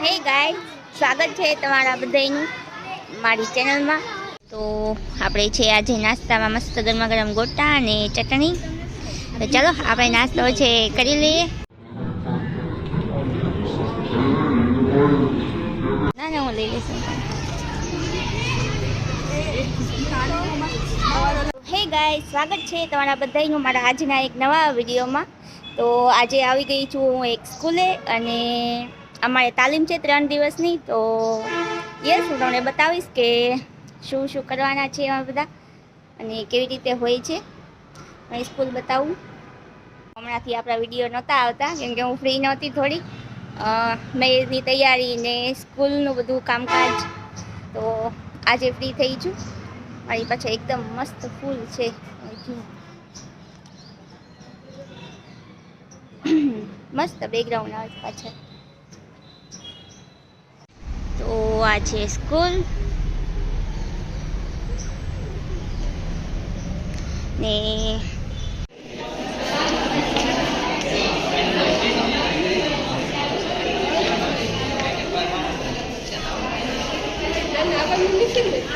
હે ગાય સ્વાગત છે તમારા બધાનું મારી ચેનલમાં. તો આપણે છે આજે નાસ્તામાં મસ્ત ગરમા ગરમ ગોટા અને ચટણી. ચાલો, આપણે નાસ્તો છે કરી લઈએ. ના ના, હું લઈ લઈશ. હે ગાય સ્વાગત છે તમારા બધાનું મારા આજના એક નવા વિડીયોમાં. તો આજે આવી ગઈ છું હું એક સ્કૂલે અને અમારે તાલીમ છે ત્રણ દિવસની, તો યસ, હું તમને બતાવીશ કે શું શું કરવાના છે એમાં બધા અને કેવી રીતે હોય છે. હું સ્કૂલ બતાવું. હમણાંથી આપણા વીડિયો નહોતા આવતા, કેમ કે હું ફ્રી નહોતી થોડી. મેરેજની તૈયારી ને સ્કૂલનું બધું કામકાજ, તો આજે ફ્રી થઈ છું. મારી પાછળ એકદમ મસ્ત ફૂલ છે. મસ્ત બેકગ્રાઉન્ડ આવે પાછળ. તો આ છે સ્કૂલ ને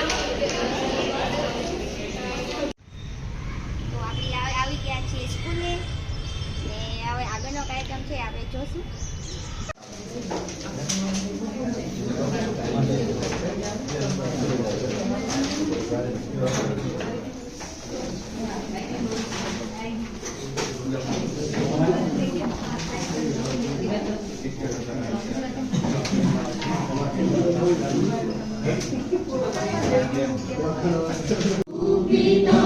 તો Ubito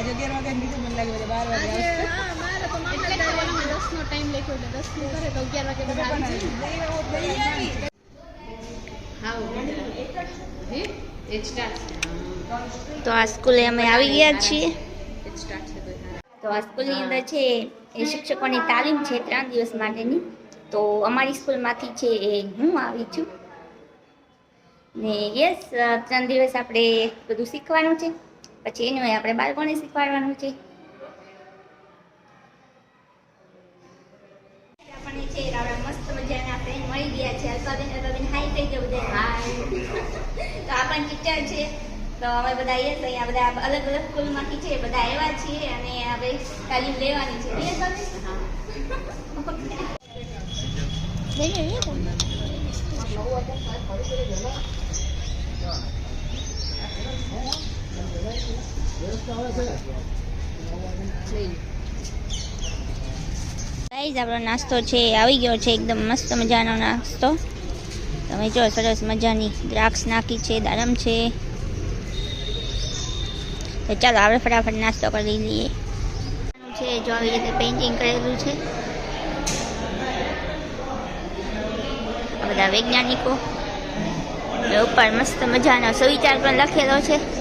આજે અગિયાર વાગે નીકળી મને લાગે બાર વાગે આવશે. તો આ સ્કૂલે અમે આવી ગયા છીએ. તો આ સ્કૂલની અંદર છે એ શિક્ષકોની તાલીમ છે ત્રણ દિવસ માટેની. તો અમારી સ્કૂલમાંથી છે એ હું આવી છું. ને યસ ત્રણ દિવસ આપણે બધું શીખવાનું છે. પછી એનું આપણે બાળકોને શીખવાડવાનું છે. આપણને છે આપણા મસ્ત મજાના ફ્રેન્ડ મળી ગયા છે. અલ્પાબેન અલ્પાબેન હાઈ કહી દો બધા. હાય તો આપણને ટીચર છે. તો અમે બધા અહીંયા બધા અલગ અલગ સ્કૂલમાંથી છે બધા આવ્યા છીએ અને હવે તાલીમ લેવાની છે. ગાઈઝ આપણો નાસ્તો છે, આવી ગયો છે, એકદમ મસ્ત મજાનો નાસ્તો. તમે જો, સરસ મજાની દ્રાક્ષ નાખી છે, દાડમ છે. તો ચાલો, આપણે ફટાફટ નાસ્તો કરી લઈએ. છે, જો આવી રીતે પેઇન્ટિંગ કરેલું છે. આ બધા વૈજ્ઞાનિકો. ઉપર મસ્ત મજાનો સુવિચાર પણ લખેલો છે.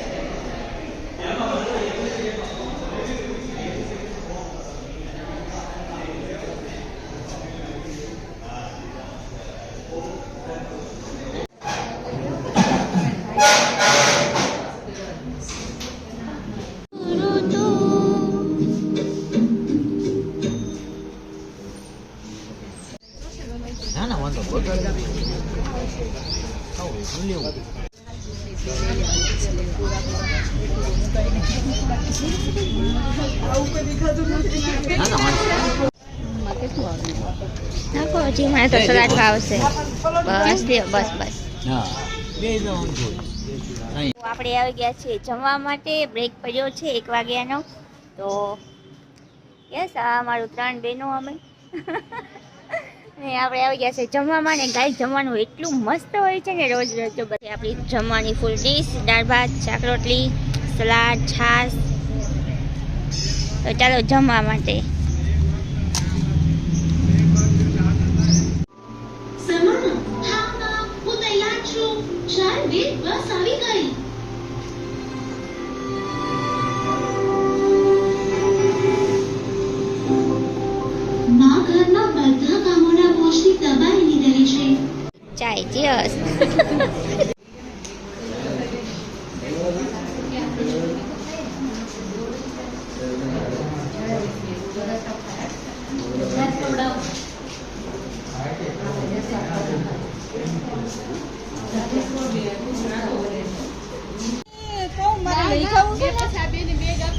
ના ના વાંધો લેવું નાખો હજી મને તો સલાડ ભાવશે બસ બસ બસ આપણે આવી ગયા છીએ જમવા માટે. બ્રેક પડ્યો છે એક વાગ્યાનો. તો યસ આ અમારું ત્રણ બહેનો અમે. આપણે આવી ગયા છે જમવામાં ને ગાય જમવાનું એટલું મસ્ત હોય છે ને રોજ રોજ બધી આપણી જમવાની ફૂલ ડીશ દાળ ભાત, શાક રોટલી, સલાડ, છાશ. ચાલો જમવા માટે.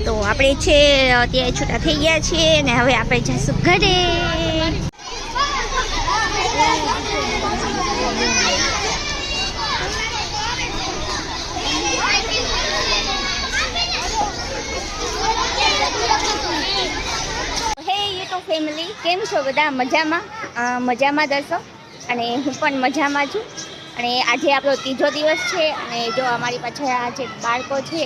તો આપણે છે અત્યારે છૂટા થઈ ગયા છીએ ને હવે આપણે જઈશું ઘરે કેમ છો બધા? મજામાં? મજામાં દર્શો અને હું પણ મજામાં છું. અને આજે આપણો ત્રીજો દિવસ છે અને જો અમારી પાછળ આ જે બાળકો છે,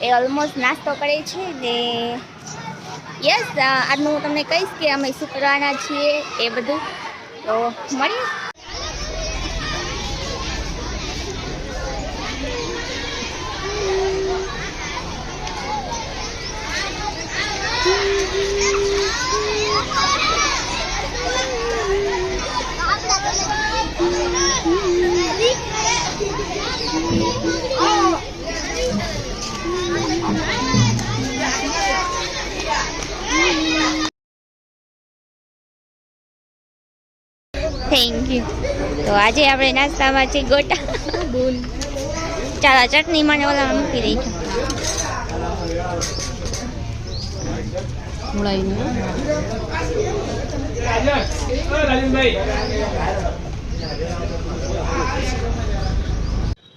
એ ઓલમોસ્ટ નાસ્તો કરે છે ને યસ આજનું હું તમને કહીશ કે અમે શું કરવાના છીએ એ બધું. તો મળીએ. Thank you. તો આજે આપણે નાસ્તામાં છે ગોટા. ચાલો ચટણી મને ઓલામાં મૂકી દઈ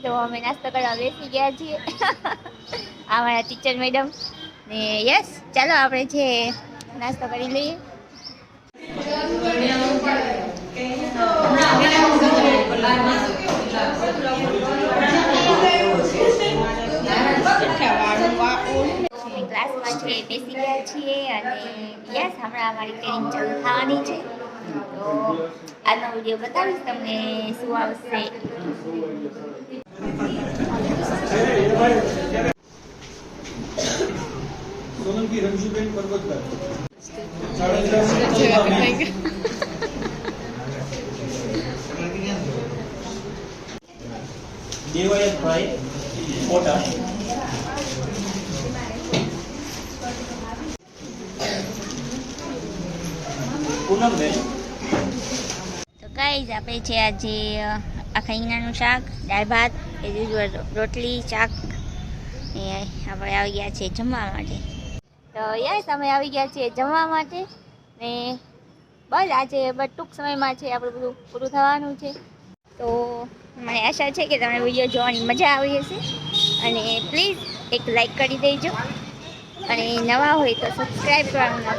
તો અમે નાસ્તો કરવા બેસી ગયા છીએ. આ ટીચર મેડમ ને યસ ચાલો આપણે જે નાસ્તો કરી લઈએ. ક્લાસમાં છે બેસી ગયા છીએ અને યસ, હમણાં અમારી ટ્રેનિંગ ચાલુ છે. તો આજનો વીડિયો તમને શું આવશે. પરબતકર દેવાયતભાઈ મોટા પૂનમબેન તો ગાઈઝ આપણે છે આજે આખા રીંગણાનું શાક, દાળ ભાત, એ યુઝ્યુઅલ રોટલી, શાક, એ આપણે આવી ગયા છીએ જમવા માટે. તો યસ, અમે આવી ગયા છીએ જમવા માટે ને બસ આજે બસ ટૂંક સમયમાં છે, આપણું બધું પૂરું થવાનું છે. તો મને આશા છે કે તમને વીડિયો જોવાની મજા આવી હશે. અને પ્લીઝ એક લાઈક કરી દેજો. અને નવા હોય તો સબસ્ક્રાઈબ કરવાનું ના